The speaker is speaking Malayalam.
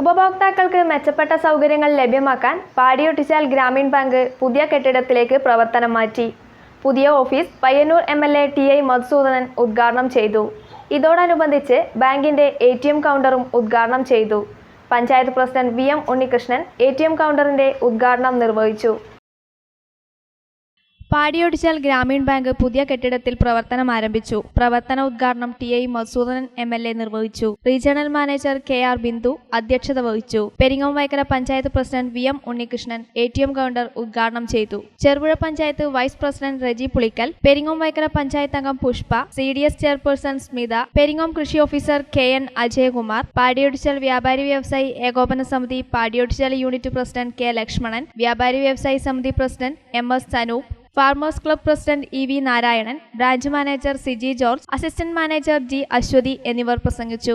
ഉപഭോക്താക്കൾക്ക് മെച്ചപ്പെട്ട സൗകര്യങ്ങൾ ലഭ്യമാക്കാൻ പാടിയൊട്ടിച്ചാൽ ഗ്രാമീൺ ബാങ്ക് പുതിയ കെട്ടിടത്തിലേക്ക് പ്രവർത്തനം മാറ്റി. പുതിയ office Payyanur M L A T I Madhusoodanan ഉദ്ഘാടനം ചെയ്തു. ഇതോടനുബന്ധിച്ച് ബാങ്കിന്റെ എ ടി എം കൗണ്ടറും ഉദ്ഘാടനം ചെയ്തു. Panchayat president V M Unnikrishnan A T M കൗണ്ടറിന്റെ ഉദ്ഘാടനം നിർവഹിച്ചു. പാടിയൊടിച്ചാൽ ഗ്രാമീൺ ബാങ്ക് പുതിയ കെട്ടിടത്തിൽ പ്രവർത്തനം ആരംഭിച്ചു. പ്രവർത്തന ഉദ്ഘാടനം T I Madhusoodanan M L A നിർവഹിച്ചു. Regional manager K R Bindu അധ്യക്ഷത വഹിച്ചു. Peringome Vaikkara panchayat president V M Unnikrishnan A T M counter ഉദ്ഘാടനം ചെയ്തു. ചെറുപുഴ പഞ്ചായത്ത് വൈസ് പ്രസിഡന്റ് റെജി പുളിക്കൽ പെരിങ്ങോം വൈക്കര പഞ്ചായത്ത് അംഗം Pushpa C D S chairperson Smitha Peringome കൃഷി officer K N Ajayakumar Padiyotchal വ്യാപാരി വ്യവസായി ഏകോപന സമിതി Padiyotchal unit president K Lakshmanan വ്യാപാരി വ്യവസായി സമിതി president M S Sanoop farmers club president E V Narayanan branch manager Siji George assistant manager G Aswathi എന്നിവർ പ്രസംഗിച്ചു.